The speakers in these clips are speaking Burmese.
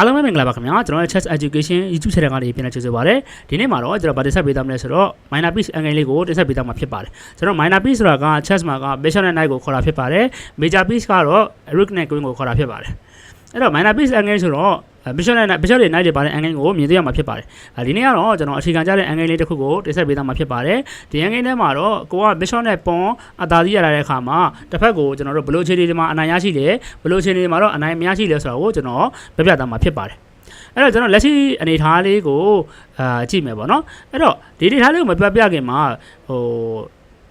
အားလုံးပဲမင်္ဂလာပါခင်ဗျာကျွန်တော်ရဲ့ Chess Education YouTube channel ကနေပြန်လည်ကြိုဆိုပါရစေဒီနေ့မှာတော့ကျွန်တော်ဗာတင်ဆက်ပေးသားမလဲဆိုတော့ minor piece အင်္ဂလိပ်လေးကိုတင်ဆက်ပေးသားမှာဖြစ်ပါတယ်ကျွန်တော် minor piece ဆိုတာက chess မှာက bishop နဲ့ knight ကိုခေါ်တာဖြစ်ပါတယ် major piece ကတော့ rook နဲ့ queen ကိုခေါ်တာဖြစ်ပါတယ်အဲ့တော့ minor piece အင်္ဂလိပ်ဆိုတော့ bishop နဲ့ bishop တွေ knight တွေပါတဲ့အင်္ဂလိပ်ကိုမြင်သိရမှာဖြစ်ပါတယ်ဒီနေ့ကတော့ကျွန်တော်အခြေခံကြတဲ့အင်္ဂလိပ်လေးတစ်ခုကိုတင်ဆက်ပေးသားမှာဖြစ်ပါတယ်ဒီအင်္ဂလိပ်ထဲမှာတော့ကိုက bishop နဲ့ pawn အသာစီးရလာတဲ့အခါမှာတစ်ဖက်ကိုကျွန်တော်တို့ဘယ်လိုအခြေအနေတွေမှာအနိုင်ရရှိတယ်ဘယ်လိုအခြေအနေတွေမှာတော့အနိုင်မရရှိလဲဆိုတာကိုကျွန်တော်ပြပြသားမှာဖြစ်ပါတယ်အဲ့တော့ကျွန်တော်လက်ရှိအနေအထားလေးကိုအာကြည့်မယ်ပေါ့နော်အဲ့တော့ဒီအနေအထားလေးကိုမပြပြခင်မှာဟို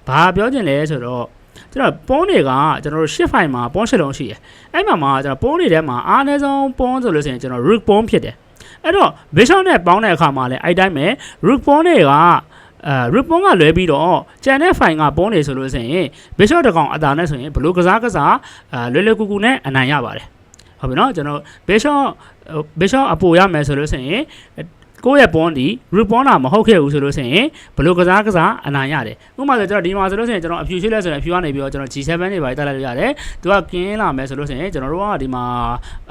ဘာပြောချင်လဲဆိုတော့ ကျွန်တော်ပုံးတွေကကျွန်တော်တို့ရှစ်ဖိုင်မှာပုံးရှစ်လုံးရှိတယ်အဲ့မှာမှာကျွန်တော်ပုံးတွေထဲမှာအားအနည်းဆုံးပုံးဆိုလို့ဆိုရင်ကျွန်တော် root ပုံးဖြစ်တယ်အဲ့တော့ vision နဲ့ပေါင်းတဲ့အခါမှာလည်းအဲ့တိုင်းပဲ root ပုံးတွေကအဲ root ပုံးကလွဲပြီးတော့ကျန်တဲ့ file ကပုံးနေဆိုလို့ဆိုရင် vision တစ်ကောင်အတာနဲ့ဆိုရင်ဘလို့ကစားကစားအဲလွယ်လွယ်ကူကူနဲ့အနိုင်ရပါတယ်ဟုတ်ပြီနော်ကျွန်တော် vision ဘေရှော့အပိုရမယ်ဆိုလို့ဆိုရင် ကိုယ့်ရဲ့ bond ဒီ root bond တာမဟုတ်ခဲ့ဘူးဆိုလို့ဆိုရင်ဘယ်လိုကစားကစားအနိုင်ရတယ်ဥပမာဆိုကျွန်တော်ဒီမှာဆိုလို့ဆိုရင်ကျွန်တော်အဖြူရှိလဲဆိုရင်အဖြူကနေပြီးတော့ကျွန်တော် G7 တွေပါတက်လိုက်လို့ရတယ်သူကကင်းလာမယ်ဆိုလို့ဆိုရင်ကျွန်တော်တို့ကဒီမှာ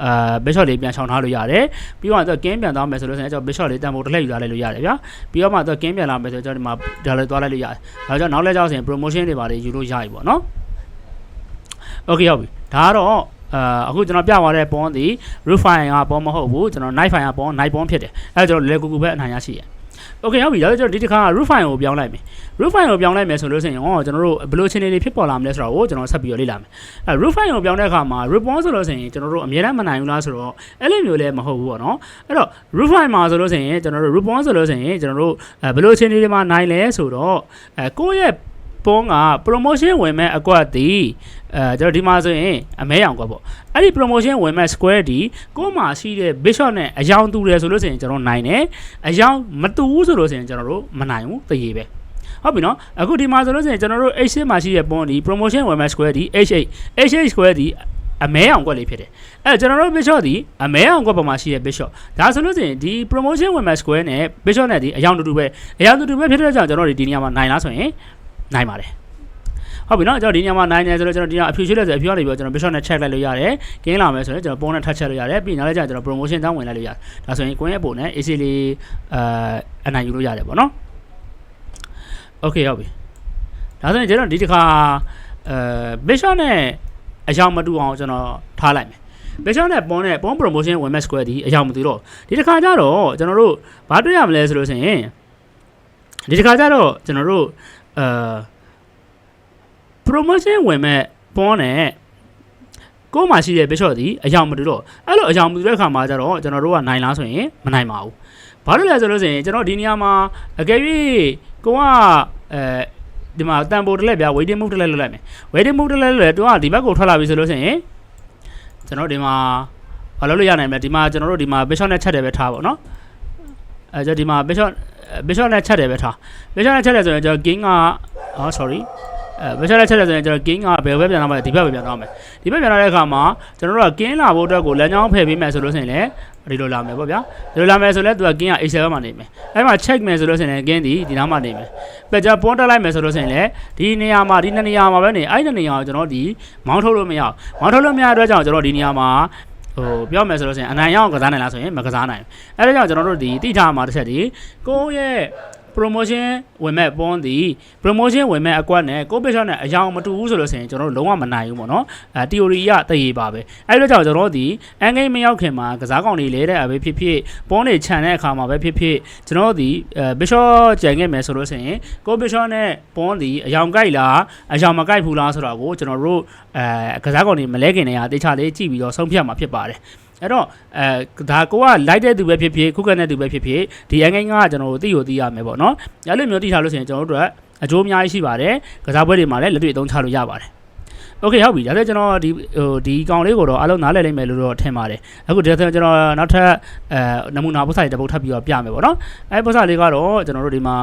အာဘေရှော့လေးပြန်ချောင်းထားလို့ရတယ်ပြီးတော့သူကကင်းပြန်သွားမယ်ဆိုလို့ဆိုရင်ကျွန်တော်ဘေရှော့လေးတန်ဖိုးတစ်လှည့်ယူလာလိုက်လို့ရတယ်ဗျာပြီးတော့မှသူကကင်းပြန်လာမယ်ဆိုကျွန်တော်ဒီမှာဒါလည်းသွားလိုက်လို့ရတယ်ဒါကြောင့်နောက်လဲကြောက်ဆိုရင် promotion တွေပါလေယူလို့ရပြီပေါ့နော် Okay ဟုတ်ပြီဒါကတော့ အာအခုကျွန်တော်ပြသွားတဲ့ bond ဒီ root file က bond မဟုတ်ဘူးကျွန်တော် night file က bond night bond ဖြစ်တယ်အဲဒါကျွန်တော်လေကူကူပဲအနိုင်ရရှိရ Okay ဟုတ်ပြီဒါဆိုကျွန်တော်ဒီတစ်ခါ root file ကိုပြောင်းလိုက်မယ် root file ကိုပြောင်းလိုက်မယ်ဆိုလို့ဆိုရင်ဟောကျွန်တော်တို့ဘယ်လိုအခြေအနေတွေဖြစ်ပေါ်လာမလဲဆိုတော့ကိုကျွန်တော်ဆက်ပြီးတော့လေ့လာမယ်အဲ root file ကိုပြောင်းတဲ့အခါမှာ root bond ဆိုလို့ဆိုရင်ကျွန်တော်တို့အမြဲတမ်းမနိုင်ဘူးလားဆိုတော့အဲ့လိုမျိုးလည်းမဟုတ်ဘူးပေါ့နော်အဲ့တော့ root file မှာဆိုလို့ဆိုရင်ကျွန်တော်တို့ root bond ဆိုလို့ဆိုရင်ကျွန်တော်တို့အဲဘယ်လိုအခြေအနေတွေမှာနိုင်လဲဆိုတော့အဲကိုယ့်ရဲ့ ပုံးက promotion ဝင်မဲ့အကွက်တည်အဲကျွန်တော်ဒီမှာဆိုရင်အမဲရောင်ကွက်ပေါ့အဲ့ဒီ promotion ဝင်မဲ့ square ဒီကိုယ်မှာရှိတဲ့ bishop နဲ့အယောင်တူတယ်ဆိုလို့ဆိုရင်ကျွန်တော်နိုင်တယ်အယောင်မတူဘူးဆိုလို့ဆိုရင်ကျွန်တော်တို့မနိုင်ဘူးတရေပဲဟုတ်ပြီနော်အခုဒီမှာဆိုလို့ဆိုရင်ကျွန်တော်တို့ h6 မှာရှိတဲ့ point ဒီ promotion ဝင်မဲ့ square ဒီ h8 h8 square ဒီအမဲအောင်ကွက်လေးဖြစ်တယ်အဲကျွန်တော်တို့ bishop ဒီအမဲအောင်ကွက်ပေါ်မှာရှိတဲ့ bishop ဒါဆိုလို့ဆိုရင်ဒီ promotion ဝင်မဲ့ square နဲ့ bishop နဲ့ဒီအယောင်တူတူပဲအယောင်တူတူပဲဖြစ်တဲ့ကြောင့်ကျွန်တော်တို့ဒီနေရာမှာနိုင်လားဆိုရင် နိုင်ပါတယ်ဟုတ်ပြီနော်ကျွန်တော်ဒီညမှာနိုင်နေဆိုတော့ကျွန်တော်ဒီညအဖြူရှိလဲဆိုအဖြူကနေပြီးတော့ကျွန်တော် bishop နဲ့ check လိုက်လို့ရတယ်ကင်းလာမယ်ဆိုရင်ကျွန်တော်ပုံနဲ့ touch ချက်လို့ရတယ်ပြီးနောက်လည်းကျကျွန်တော် promotion တောင်းဝင်လိုက်လို့ရတယ်ဒါဆိုရင် coin ရဲ့ပုံနဲ့ AC လေးအာအနိုင်ယူလို့ရတယ်ပေါ့နော် okay ဟုတ်ပြီဒါဆိုရင်ကျွန်တော်ဒီတစ်ခါအဲ bishop နဲ့အယောင်မတူအောင်ကျွန်တော်ထားလိုက်မယ် bishop နဲ့ပုံနဲ့ပုံ promotion ဝင်မဲ့ square ဒီအယောင်မတူတော့ဒီတစ်ခါကျတော့ကျွန်တော်တို့ဘာတွေ့ရမလဲဆိုလို့ဆိုရင်ဒီတစ်ခါကျတော့ကျွန်တော်တို့ အာ promotion ဝင်မဲ့ပွန်းနဲ့ကိုယ်မှာရှိတဲ့ bishop ဒီအယောင်မတူတော့အဲ့လိုအယောင်မတူတဲ့အခါမှာကျတော့ကျွန်တော်တို့ကနိုင်လားဆိုရင်မနိုင်ပါဘူးဘာလို့လဲဆိုလို့ဆိုရင်ကျွန်တော်ဒီနေရာမှာအကယ်၍ကိုကအဲဒီမှာတန်ပိုတစ်လက်ဗျာ waiting move တစ်လက်လုပ်လိုက်မယ် waiting move တစ်လက်လုပ်လဲသူကဒီဘက်ကိုထွက်လာပြီဆိုလို့ဆိုရင်ကျွန်တော်ဒီမှာဘာလုပ်လို့ရနိုင်မလဲဒီမှာကျွန်တော်တို့ဒီမှာ bishop နဲ့ချက်တယ်ပဲထားပါတော့အဲကျွန်တော်ဒီမှာ bishop bishop နဲ့ချက်တယ်ပဲထား bishop နဲ့ချက်တယ်ဆိုရင်ကျွန်တော် king ကအော် sorry အဲဘယ်ချက်လက်ချက်လက်ဆိုရင်ကျွန်တော် gain ကဘယ်ဘက်ပြန်တော့မလဲဒီဘက်ပဲပြန်တော့မယ်ဒီဘက်ပြန်လာတဲ့အခါမှာကျွန်တော်တို့က gain လာဖို့အတွက်ကိုလမ်းကြောင်းဖယ်ပေးမယ်ဆိုလို့ဆိုရင်လည်းဒီလိုလာမယ်ပေါ့ဗျာဒီလိုလာမယ်ဆိုလည်းသူက gain က h7 မှာနေမယ်အဲ့မှာ check မယ်ဆိုလို့ဆိုရင်လည်း gain ဒီဒီနားမှာနေမယ်ပက်ကြပွန်တက်လိုက်မယ်ဆိုလို့ဆိုရင်လည်းဒီနေရာမှာဒီနှစ်နေရာမှာပဲနေအဲ့ဒီနေရာကိုကျွန်တော်ဒီမောင်းထုတ်လို့မရမောင်းထုတ်လို့မရတဲ့အတွက်ကြောင့်ကျွန်တော်ဒီနေရာမှာ ဟိုပြောမယ်ဆိုလို့ဆိုရင်အနိုင်ရအောင်ကစားနိုင်လားဆိုရင်မကစားနိုင်ဘူးအဲဒါကြောင့်ကျွန်တော်တို့ဒီတိထားမှာတစ်ချက်ဒီကိုယ့်ရဲ့ promotion ဝင်မဲ့ bond ဒီ promotion ဝင်မဲ့အကွက်နဲ့ကို page နဲ့အယောင်မတူဘူးဆိုလို့ဆိုရင်ကျွန်တော်တို့လုံးဝမနိုင်ဘူးပေါ့နော်အဲ theory ရတည်ရပါပဲအဲဒီတော့ကျွန်တော်တို့ဒီ end game မရောက်ခင်မှာကစားကောင်တွေလဲတဲ့အပဲဖြစ်ဖြစ် bond တွေခြံတဲ့အခါမှာပဲဖြစ်ဖြစ်ကျွန်တော်တို့ဒီအဲ bishop ကြံခဲ့မယ်ဆိုလို့ဆိုရင်ကို bishop နဲ့ bond ဒီအယောင်ကြိုက်လားအယောင်မကြိုက်ဘူးလားဆိုတော့ကိုကျွန်တော်တို့အဲကစားကောင်တွေမလဲခင်နေရတေချာလေးကြည့်ပြီးတော့ဆုံးဖြတ်မှာဖြစ်ပါတယ် အဲ့တော့အဲဒါကိုကလိုက်တဲ့သူပဲဖြစ်ဖြစ်ခုခံတဲ့သူပဲဖြစ်ဖြစ်ဒီအငိုင်းကကျွန်တော်တို့သိကိုသိရမယ်ပေါ့နော်။အဲ့လိုမျိုးသိထားလို့ဆိုရင်ကျွန်တော်တို့အတွက်အကျိုးအများကြီးရှိပါတယ်။ကစားပွဲတွေမှာလည်းလက်တွေ့အသုံးချလို့ရပါတယ်။ Okay ဟုတ်ပြီဒါဆိုကျွန်တော်ဒီဟိုဒီကောင်လေးကိုတော့အားလုံးနားလည်နိုင်မယ်လို့တော့ထင်ပါတယ်။အခုဒီဆိုကျွန်တော်နောက်ထပ်အဲနမူနာပုစာတွေတစ်ပုတ်ထပ်ပြီးတော့ပြမယ်ပေါ့နော်။အဲပုစာလေးကတော့ကျွန်တော်တို့ဒီမှာ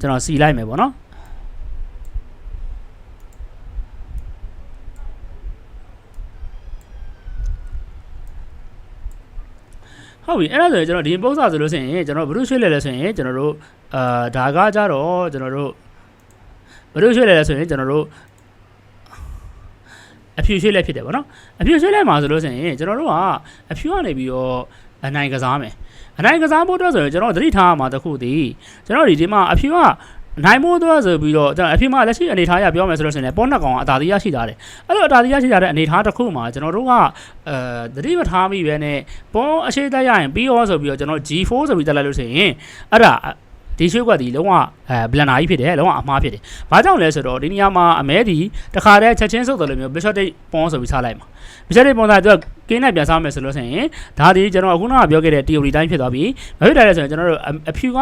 ကျွန်တော်စီလိုက်မယ်ပေါ့နော်။ ဟုတ်ပြီအဲ့ဒါဆိုရင်ကျွန်တော်ဒီပုံစံဆိုလို့ဆိုရင်ကျွန်တော်ဘယ်လိုရွှေ့လဲလဲဆိုရင်ကျွန်တော်တို့အာဒါကကြတော့ကျွန်တော်တို့ဘယ်လိုရွှေ့လဲလဲဆိုရင်ကျွန်တော်တို့အဖြူရွှေ့လည်းဖြစ်တယ်ဗောနော်အဖြူရွှေ့လည်းမှာဆိုလို့ဆိုရင်ကျွန်တော်တို့ကအဖြူကနေပြီးတော့အနိုင်ကစားမယ်အနိုင်ကစားဖို့အတွက်ဆိုရင်ကျွန်တော်သတိထားရမှာတစ်ခုတည်းကျွန်တော်ဒီဒီမှာအဖြူက နိုင်မိုးတော့ဆိုပြီးတော့ကျွန်တော်အဖြစ်မှလက်ရှိအနေထားရပြောမယ်ဆိုလို့ရှိရင်လည်းပေါ်နှစ်ကောင်ကအသာတရားရှိတာတယ်အဲ့လိုအသာတရားရှိကြတဲ့အနေထားတစ်ခုမှာကျွန်တော်တို့ကအဲသတိမထားမိပဲနဲ့ပေါ်အရှိတက်ရရင်ပြီးရောဆိုပြီးတော့ကျွန်တော် G4 ဆိုပြီးတက်လိုက်လို့ရှိရင်အဲ့ဒါဒီရွှေကွက်ဒီလုံးဝအဲဘလန်နာကြီးဖြစ်တယ်လုံးဝအမှားဖြစ်တယ်။ဘာကြောင့်လဲဆိုတော့ဒီနေရာမှာအမဲဒီတခါတည်းချက်ချင်းစုပ်တယ်လို့မျိုး Bishop တိတ်ပွန်ဆိုပြီးချလိုက်မှာ။ Bishop တိတ်ပွန်သားသူကကင်းနဲ့ပြန်စားမယ်ဆိုလို့ဆိုရင်ဒါဒီကျွန်တော်အခုနကပြောခဲ့တဲ့ theory တိုင်းဖြစ်သွားပြီ။မဖြစ်တယ်လဲဆိုရင်ကျွန်တော်တို့အဖြူက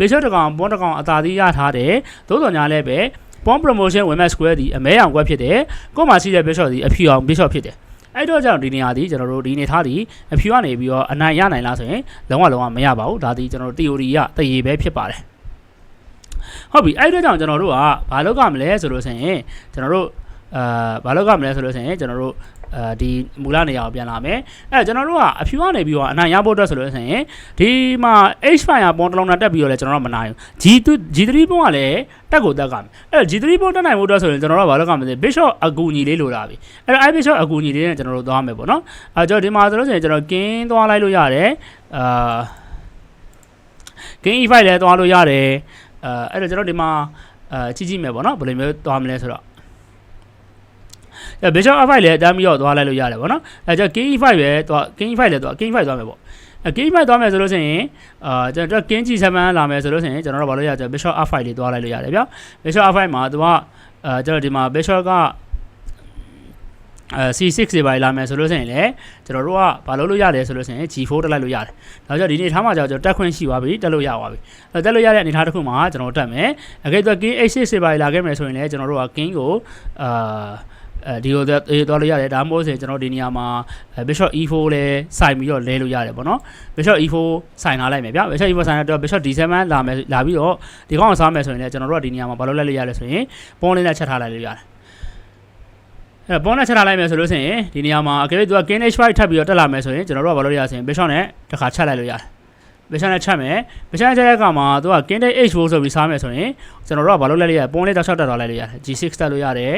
Bishop တကောင်ပွန်တကောင်အသာသေးရထားတယ်။သို့တော်ညာလည်းပဲ Pawn promotion women square ဒီအမဲအောင်ကွက်ဖြစ်တယ်။ကို့မှာရှိတဲ့ Bishop ဒီအဖြူအောင် Bishop ဖြစ်တယ်။အဲ့တော့ကြောင့်ဒီနေရာဒီကျွန်တော်တို့ဒီနေထားဒီအဖြူကနေပြီးတော့အနိုင်ရနိုင်လားဆိုရင်လုံးဝလုံးဝမရပါဘူးဒါဒီကျွန်တော်တို့ theory ရတရေပဲဖြစ်ပါတယ်ဟုတ်ပြီအဲ့ဒီကြောင့်ကျွန်တော်တို့ကဘာလုပ်ကြမလဲဆိုလို့ဆိုရင်ကျွန်တော်တို့အာဘာလုပ်ကြမလဲဆိုလို့ဆိုရင်ကျွန်တော်တို့ အဲဒီမူလနေရာကိုပြန်လာမယ်အဲကျွန်တော်တို့ကအဖြူကနေပြီးတော့အနိုင်ရဖို့အတွက်ဆိုလို့ဆိုရင်ဒီမှာ H5 ရပုံတစ်လုံးနဲ့တက်ပြီးတော့လဲကျွန်တော်တို့မနိုင်ဘူး G2 G3 ပုံကလည်းတက်ကိုတက်ကမယ်အဲ G3 ပုံတက်နိုင်ဖို့အတွက်ဆိုရင်ကျွန်တော်တို့ကဘာလုပ်ကြမလဲ Bishop အကူညီလေးလိုလာပြီအဲ့တော့ I Bishop အကူညီလေးနဲ့ကျွန်တော်တို့သွားမယ်ပေါ့နော်အဲကျွန်တော်ဒီမှာဆိုလို့ဆိုရင်ကျွန်တော်ကင်းသွားလိုက်လို့ရတယ်အာကင်း E5 လည်းသွားလို့ရတယ်အဲအဲ့တော့ကျွန်တော်ဒီမှာအဲကြည့်ကြည့်မယ်ပေါ့နော်ဘယ်လိုမျိုးသွားမလဲဆိုတော့ အဲ Bishop F5 လည်းအတန်းပြီးတော့သွားလိုက်လို့ရတယ်ပေါ့နော်အဲကျ King E5 ပဲသွား King E5 လည်းသွား King E5 သွားမယ်ပေါ့အဲ King E5 သွားမယ်ဆိုလို့ရှိရင်အာကျွန်တော် King G7 လာမယ်ဆိုလို့ရှိရင်ကျွန်တော်တို့ဘာလို့ရကြ Bishop F5 လေးသွားလိုက်လို့ရတယ်ဗျာ Bishop F5 မှာသူကအဲကျွန်တော်ဒီမှာ Bishop ကအဲ C6 တွေပါလာမယ်ဆိုလို့ရှိရင်လည်းကျွန်တော်တို့ကဘာလုပ်လို့ရတယ်ဆိုလို့ရှိရင် G4 တက်လိုက်လို့ရတယ်။ဒါကြောင့်ဒီနေ့ထားမှာကြောင့်ကျွန်တော်တက်ခွင့်ရှိသွားပြီတက်လို့ရသွားပြီ။အဲတက်လို့ရတဲ့အနေအထားတစ်ခုမှာကျွန်တော်တက်မယ်။အကယ်တော့ King H6 တွေပါလာခဲ့မယ်ဆိုရင်လည်းကျွန်တော်တို့က King ကိုအာ အဲဒီလိုသွားလို့ရတယ်ဒါမှမဟုတ်ဆိုရင်ကျွန်တော်ဒီနေရာမှာ Bishop E4 လဲစိုင်ပြီးတော့လဲလို့ရတယ်ပေါ့နော် Bishop E4 စိုင်လာလိုက်မယ်ဗျာ Bishop E4 စိုင်လာတော့ Bishop D7 လာမယ်လာပြီးတော့ဒီကောင်ကိုစားမယ်ဆိုရင်လည်းကျွန်တော်တို့ကဒီနေရာမှာဘာလို့လဲလို့ရလဲဆိုရင်ပုံလေးနဲ့ချက်ထားလိုက်လို့ရတယ်အဲပေါ်နဲ့ချက်ထားလိုက်မယ်ဆိုလို့ရှိရင်ဒီနေရာမှာအကယ်၍သူက King H5 ထပ်ပြီးတော့တက်လာမယ်ဆိုရင်ကျွန်တော်တို့ကဘာလို့ရဆိုရင် Bishop နဲ့တစ်ခါချက်လိုက်လို့ရတယ် Bishop နဲ့ချက်မယ် Bishop နဲ့ချက်တဲ့အခါမှာသူက King H4 ဆိုပြီးစားမယ်ဆိုရင်ကျွန်တော်တို့ကဘာလို့လဲလို့ရပုံလေးတောက်လျှောက်တက်သွားလိုက်လို့ရတယ် G6 တက်လို့ရတယ်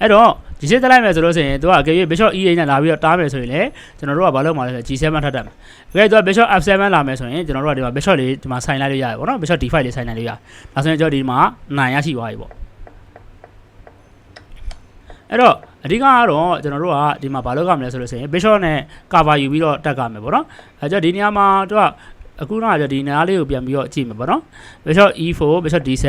အဲ့တော့ဒီစစ်တက်လိုက်မယ်ဆိုလို့ဆိုရင်သူကအကယ်၍ Bishop E8 နဲ့လာပြီးတော့တားမယ်ဆိုရင်လည်းကျွန်တော်တို့ကဘာလုပ်မှာလဲဆို G7 ထပ်တက်မယ်။အကယ်သူက Bishop F7 လာမယ်ဆိုရင်ကျွန်တော်တို့ကဒီမှာ Bishop လေးဒီမှာဆိုင်လိုက်လို့ရတယ်ပေါ့နော် Bishop D5 လေးဆိုင်လိုက်လို့ရတယ်။ဒါဆိုရင်ကျွန်တော်ဒီမှာနိုင်ရရှိသွားပြီပေါ့။အဲ့တော့အဓိကကတော့ကျွန်တော်တို့ကဒီမှာဘာလုပ်ရမလဲဆိုလို့ဆိုရင် Bishop နဲ့ cover ယူပြီးတော့တက်ကမယ်ပေါ့နော်။အဲကြောင့်ဒီနေရာမှာသူက အခုတော့ကျဒီနားလေးကိုပြန်ပြီးတော့ကြည့်မယ်ပေါ့နော် Bishop E4 Bishop D7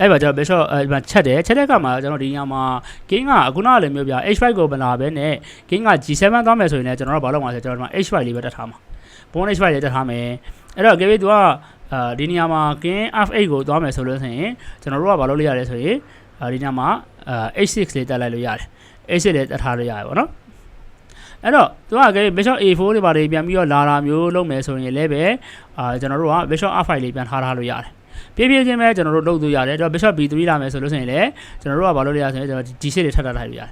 အဲ့ပါကျတော့ Bishop အဲ့မှာချက်တယ်ချက်တဲ့ကမှာကျွန်တော်ဒီညမှာ King ကအခုနောက်လည်းမျိုးပြ H5 ကိုမလာဘဲနဲ့ King က G7 သွားမယ်ဆိုရင်လည်းကျွန်တော်တို့ဘာလုပ်မှာလဲဆိုတော့ကျွန်တော်ဒီမှာ H5 လေးပဲတက်ထားမှာ Pawn H5 လေးတက်ထားမယ်အဲ့တော့ Gavin သူကအာဒီနေရာမှာ King F8 ကိုသွားမယ်ဆိုလို့ဆိုရင်ကျွန်တော်တို့ကဘာလုပ်လို့ရလဲဆိုရင်ဒီညမှာအာ H6 လေးတက်လိုက်လို့ရတယ် H6 လေးတက်ထားလို့ရတယ်ပေါ့နော် အဲ့တော့သူကကဲ Bishop A4 တွေပါတယ်ပြန်ပြီးတော့လာတာမျိုးလုပ်မယ်ဆိုရင်လည်းပဲအာကျွန်တော်တို့က Bishop R5 လေးပြန်ထားထားလို့ရတယ်ပြေးပြေးချင်းပဲကျွန်တော်တို့လုပ်လို့ရတယ်တော့ Bishop B3 လာမယ်ဆိုလို့ဆိုရင်လည်းကျွန်တော်တို့ကဘာလုပ်လို့ရဆိုရင်ကျွန်တော် D6 တွေထပ်ထပ်ထားလို့ရတယ်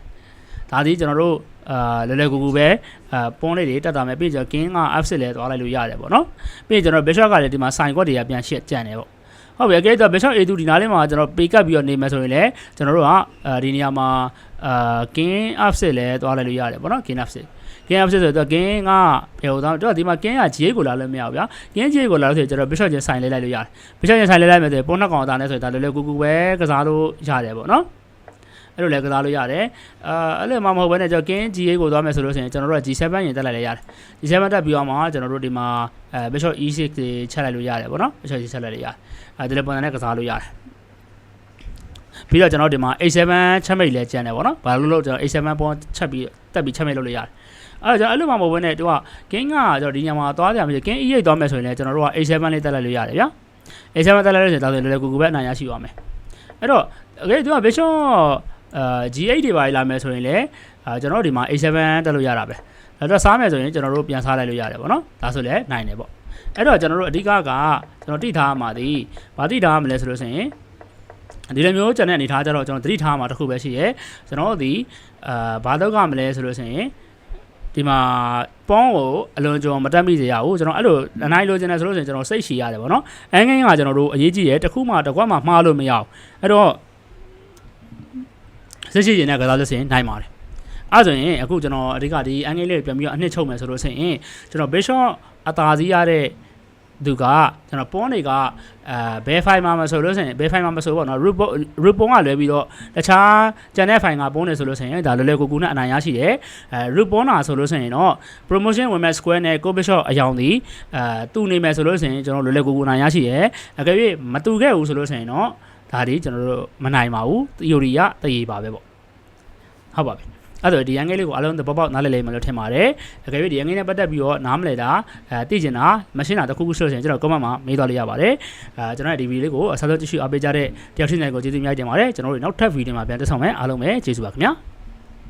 ဒါဒီကျွန်တော်တို့အာလဲလဲကူကူပဲအာပွန်းလေးတွေတက်တာမယ်ပြီးကြ King က F6 လဲသွားလိုက်လို့ရတယ်ပေါ့နော်ပြီးကျွန်တော် Bishop ကလည်းဒီမှာ sign ကွက်တွေကပြန်ရှစ်ကြံတယ်ပေါ့ဟုတ်ပြီအကဲတော့ Bishop A2 ဒီနားလေးမှာကျွန်တော်ပေကပ်ပြီးတော့နေမယ်ဆိုရင်လည်းကျွန်တော်တို့ကအဲဒီနေရာမှာအာ King F6 လဲသွားလိုက်လို့ရတယ်ပေါ့နော် King F6 ကင်းအဖြစ်ဆိုတော့ကင်းကဘယ်ဟိုတော့တော့ဒီမှာကင်းက J ကိုလာလို့မရဘူးဗျာကင်း J ကိုလာလို့ဆိုရင်ကျွန်တော် Bishop ချင်းဆိုင်လေးလိုက်လို့ရတယ် Bishop ချင်းဆိုင်လေးလိုက်မယ်ဆိုရင်ပုံနှက်ကောင်အသားနဲ့ဆိုရင်ဒါလည်းလည်းကူကူပဲကစားလို့ရတယ်ပေါ့နော်အဲ့လိုလည်းကစားလို့ရတယ်အာအဲ့လိုမှမဟုတ်ဘဲနဲ့ကျွန်တော်ကင်း GA ကိုသွားမယ်ဆိုလို့ဆိုရင်ကျွန်တော်တို့က G7 ရင်တက်လိုက်လည်းရတယ် G7 တက်ပြီးတော့မှကျွန်တော်တို့ဒီမှာအဲ Bishop E6 တွေချက်လိုက်လို့ရတယ်ပေါ့နော် Bishop ချက်လိုက်လို့ရတယ်အဲဒီလိုပုံစံနဲ့ကစားလို့ရတယ်ပြီးတော့ကျွန်တော်ဒီမှာ A7 ချက်မိတ်လည်းကျန်တယ်ပေါ့နော်ဘာလို့လို့ကျွန်တော် A7 ပုံချက်ပြီးတက်ပြီးချက်မိတ်လုပ်လို့ရတယ် အဲ့တော့ကျွန်တော်အဲ့လိုမှမဟုတ်ဘဲနဲ့သူက gain ကကျွန်တော်ဒီညမှာသွားကြရမယ် gain e8 သွားမယ်ဆိုရင်လည်းကျွန်တော်တို့က a7 လေးတက်လိုက်လို့ရတယ်ဗျာ a7 တက်လိုက်လို့ဆိုရင်တော့လွယ်လွယ်ကူကူပဲအနိုင်ရရှိသွားမယ်အဲ့တော့ okay သူက vision အာ G8 တွေပါလာမယ်ဆိုရင်လည်းအာကျွန်တော်တို့ဒီမှာ A7 တက်လို့ရတာပဲအဲ့တော့စားမယ်ဆိုရင်ကျွန်တော်တို့ပြန်စားလိုက်လို့ရတယ်ပေါ့နော်ဒါဆိုလည်းနိုင်တယ်ပေါ့အဲ့တော့ကျွန်တော်တို့အဓိကကကျွန်တော်တိထားမှာသည်မတိထားမှာလဲဆိုလို့ဆိုရင်ဒီလိုမျိုးကျွန်တဲ့အနေထားကြတော့ကျွန်တော်တိထားမှာတစ်ခုပဲရှိရဲကျွန်တော်ဒီအာဘာတော့ကမလဲဆိုလို့ဆိုရင် ဒီမှာပေါင်းကိုအလွန်ကျော်မတက်မိစေရဘူးကျွန်တော်အဲ့လိုအနိုင်လိုချင်တယ်ဆိုလို့ရှိရင်ကျွန်တော်စိတ်ရှည်ရတယ်ဗောနော်အငင်းကကျွန်တော်တို့အရေးကြီးတယ်တစ်ခုမှတစ်ခွက်မှမှားလို့မရအောင်အဲ့တော့စစ်ရှိရင်လည်းကစားလို့ဆိုရင်နိုင်ပါတယ်အဲ့ဆိုရင်အခုကျွန်တော်အဓိကဒီအင်္ဂလိပ်လေးပြန်ပြီးတော့အနှစ်ချုပ်မယ်ဆိုလို့ဆိုရင်ကျွန်တော် Bishop အသာစီးရတဲ့ သူကကျွန်တော်ပွန်တွေကအဲဘဲဖိုင်မှာမဆိုလို့ဆိုရင်ဘဲဖိုင်မှာမဆိုပေါ့နော် root root ပုံကလွဲပြီးတော့တခြားကျန်တဲ့ဖိုင်ကပုံနေဆိုလို့ဆိုရင်ဒါလွယ်လွယ်ကူကူနဲ့အနိုင်ရရှိတယ်အဲ root ပုံနာဆိုလို့ဆိုရင်တော့ promotion ဝင်မဲ့ square နဲ့ co bishop အယောင်ဒီအဲတူနေမယ်ဆိုလို့ဆိုရင်ကျွန်တော်လွယ်လွယ်ကူကူအနိုင်ရရှိတယ်အကယ်၍မတူခဲ့ဘူးဆိုလို့ဆိုရင်တော့ဒါဒီကျွန်တော်တို့မနိုင်ပါဘူး theory ကတည်ပါပဲပေါ့ဟုတ်ပါပြီ အဲ့တော့ဒီရန်ကိလေးကိုအလုံးသဘောပေါက်နားလည်လိမ့်မယ်လို့ထင်ပါတယ်။အကယ်၍ဒီရန်ကိနဲ့ပတ်သက်ပြီးတော့နားမလည်တာအဲသိကျင်တာမရှင်းတာတစ်ခုခုဆိုလို့ရှိရင်ကျွန်တော် comment မှာမေးသွားလို့ရပါတယ်။အဲကျွန်တော်ရဲ့ဒီဗီဒီယိုလေးကိုအစားဆုံးကြည့်ရှုအားပေးကြတဲ့တယောက်ချင်းတိုင်းကိုကျေးဇူးများတင်ပါတယ်။ကျွန်တော်တို့နောက်ထပ်ဗီဒီယိုမှာပြန်တက်ဆောင်မယ်အားလုံးပဲကျေးဇူးပါခင်ဗျာ။